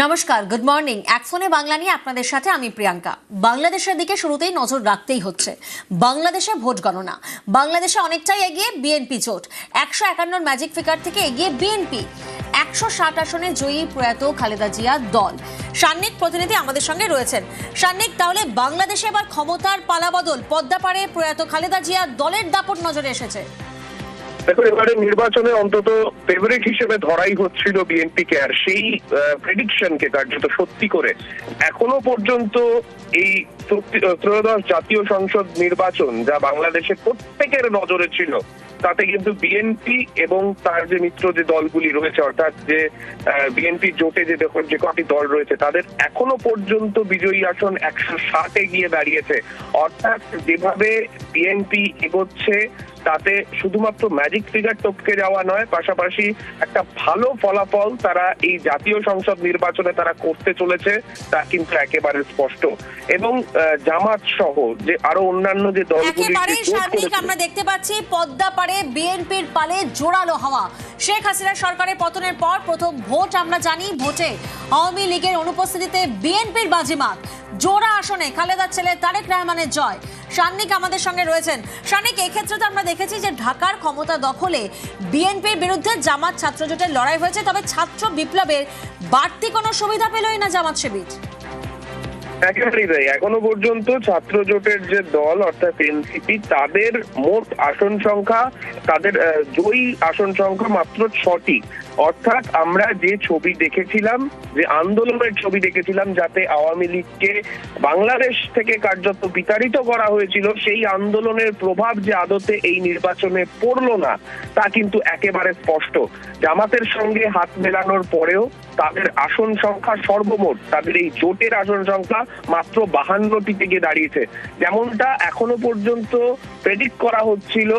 নমস্কার good morning একফোনে Bangla নিয়ে আপনাদের সাথে আমি প্রিয়াঙ্কা। বাংলাদেশের দিকে শুরুতেই নজর রাখতেই হচ্ছে। বাংলাদেশে ভোট গণনা। বাংলাদেশে অনেকটাই এগিয়ে বিএনপি জোট। একশো একান্নর ম্যাজিক ফিগার থেকে এগিয়ে বিএনপি একশো ষাট আসনে জয়ী প্রয়াত খালেদা জিয়া দল। সান্নিক প্রতিনিধি আমাদের সঙ্গে রয়েছেন। সান্নিক, তাহলে বাংলাদেশে এবার ক্ষমতার পালাবদল পদ্মাপাড়ে প্রয়াত খালেদা জিয়া দলের দাপট নজরে এসেছে। দেখুন, এবারে নির্বাচনে অন্তত ফেভারিট হিসেবে ধরাই হচ্ছিল বিএনপি কে আর সেই প্রেডিকশনকে কার্যত সত্যি করে এখনও পর্যন্ত এই ত্রয়োদশ জাতীয় সংসদ নির্বাচন যা বাংলাদেশে প্রত্যেকের নজরে ছিল, তাতে কিন্তু বিএনপি এবং তার যে মিত্র যে দলগুলি রয়েছে, অর্থাৎ যে বিএনপি জোটে যে দেখুন, যে কটি দল রয়েছে, তাদের এখনও পর্যন্ত বিজয়ী আসন একশো ষাটে গিয়ে দাঁড়িয়েছে। অর্থাৎ যেভাবে বিএনপি এগোচ্ছে তাতে শুধুমাত্র ম্যাজিক ফিগার টপকে যাওয়া নয় পাশাপাশি একটা ভালো ফলাফল তারা এই জাতীয় সংসদ নির্বাচনে তারা করতে চলেছে তা কিন্তু একেবারে স্পষ্ট। এবং জামাত সহ যে আরও অন্যান্য যে দলগুলি আমরা দেখতে পাচ্ছি পদ্মা পারে বিএনপির পালে জোরালো হাওয়া। শেখ হাসিনা সরকারের পতনের পর প্রথম ভোট আমরা জানি ভোটে আওয়ামী লীগের অনুপস্থিতিতে বিএনপির বাজিমাত। জোড়া আসনে খালেদার ছেলে তারেক রহমানের জয়। সান্নিক আমাদের সঙ্গে রয়েছেন। সান্নিক, এক্ষেত্রে তো আমরা দেখেছি যে ঢাকার ক্ষমতা দখলে বিএনপির বিরুদ্ধে জামাত ছাত্রজোটের লড়াই হয়েছে, তবে ছাত্র বিপ্লবের বাড়তি কোনো সুবিধা পেলই না জামাত শিবির। একেবারেই তাই। এখনও পর্যন্ত ছাত্র জোটের যে দল, অর্থাৎ এনসিপি তাদের মোট আসন সংখ্যা, তাদের জয়ী আসন সংখ্যা মাত্র ছটি। অর্থাৎ আমরা যে ছবি দেখেছিলাম, যে আন্দোলনের ছবি দেখেছিলাম, যাতে আওয়ামী লীগকে বাংলাদেশ থেকে কার্যত বিতাড়িত করা হয়েছিল, সেই আন্দোলনের প্রভাব যে আদতে এই নির্বাচনে পড়ল না, তা কিন্তু একেবারে স্পষ্ট। জামাতের সঙ্গে হাত মেলানোর পরেও তাদের আসন সংখ্যা সর্বমোট, তাদের এই জোটের আসন সংখ্যা মাত্র বাহান্নটি থেকে দাঁড়িয়েছে। যেমনটা এখনও পর্যন্ত প্রেডিক্ট করা হচ্ছিল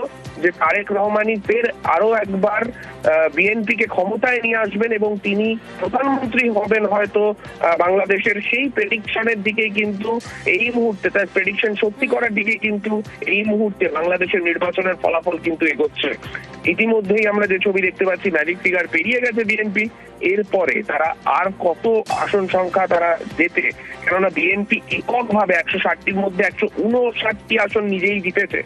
যে তারেক রহমানি ফের আরও একবার বিএনপি কে ক্ষমতায় নিয়ে আসবেন এবং তিনি প্রধানমন্ত্রী হবেন হয়তো বাংলাদেশের সেই প্রেডিকশনের দিকে কিন্তু এই মুহূর্তে, তার প্রেডিকশন সত্যি করার দিকে কিন্তু এই মুহূর্তে বাংলাদেশের নির্বাচনের ফলাফল কিন্তু এগোচ্ছে। ইতিমধ্যেই আমরা যে ছবি দেখতে পাচ্ছি ম্যাজিক ফিগার পেরিয়ে গেছে বিএনপি। এরপরে তারা আর কত আসন সংখ্যা তারা যেতে কেননা বিএনপি এককভাবে একশো ষাটটির মধ্যে একশো উনষাটটি আসন নিজেই জিতেছে।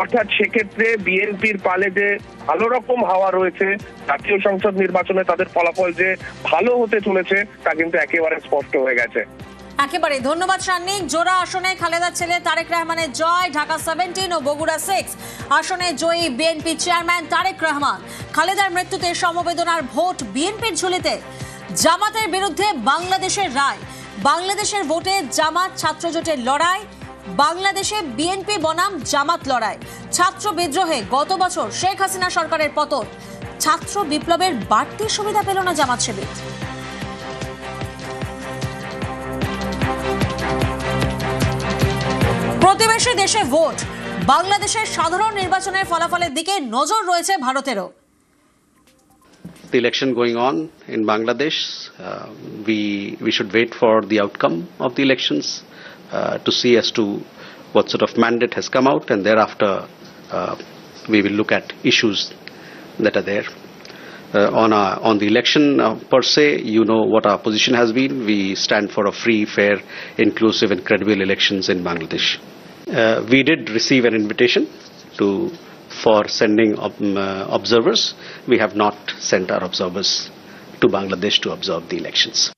অর্থাৎ সেক্ষেত্রে বিএনপির পালে যে ভালো রকম হাওয়া রয়েছে জাতীয় সংসদ নির্বাচনে তাদের ফলাফল যে ভালো হতে চলেছে, তা কিন্তু একেবারে স্পষ্ট হয়ে গেছে। একেবারে, ধন্যবাদ সান্নিক। জোড়া আসনে খালেদার ছেলে তারেক রহমানের জয়, ঢাকা সেভেন্টিন ও বগুড়া সিক্স আসনে জয়ী বিএনপি চেয়ারম্যান তারেক রহমান। খালেদার মৃত্যুতে সমবেদনার ভোট বিএনপির ঝুলিতে। জামাতের বিরুদ্ধে বাংলাদেশের রায়। বাংলাদেশের ভোটে জামাত ছাত্রজোটের লড়াই। বাংলাদেশে বিএনপি বনাম জামাত লড়াই। ছাত্র বিদ্রোহে গত বছর শেখ হাসিনা সরকারের পতন। ছাত্র বিপ্লবের বাড়তি সুবিধা পেল না জামাত শিবির প্রতিবেশী দেশে ভোট বাংলাদেশের সাধারণ নির্বাচনের ফলাফলের দিকে নজর রয়েছে ভারতেরও the election going on in Bangladesh. Uh, we we should wait for the outcome of the elections uh, to see as to what sort of mandate has come out, and thereafter uh, we will look at issues that are there. Uh, on our, on the election uh, per se, you know what our position has been. We stand for a free, fair, inclusive, and credible elections in Bangladesh. Uh, we did receive an invitation to for sending ob- um, uh, observers. We have not sent our observers to Bangladesh to observe the elections.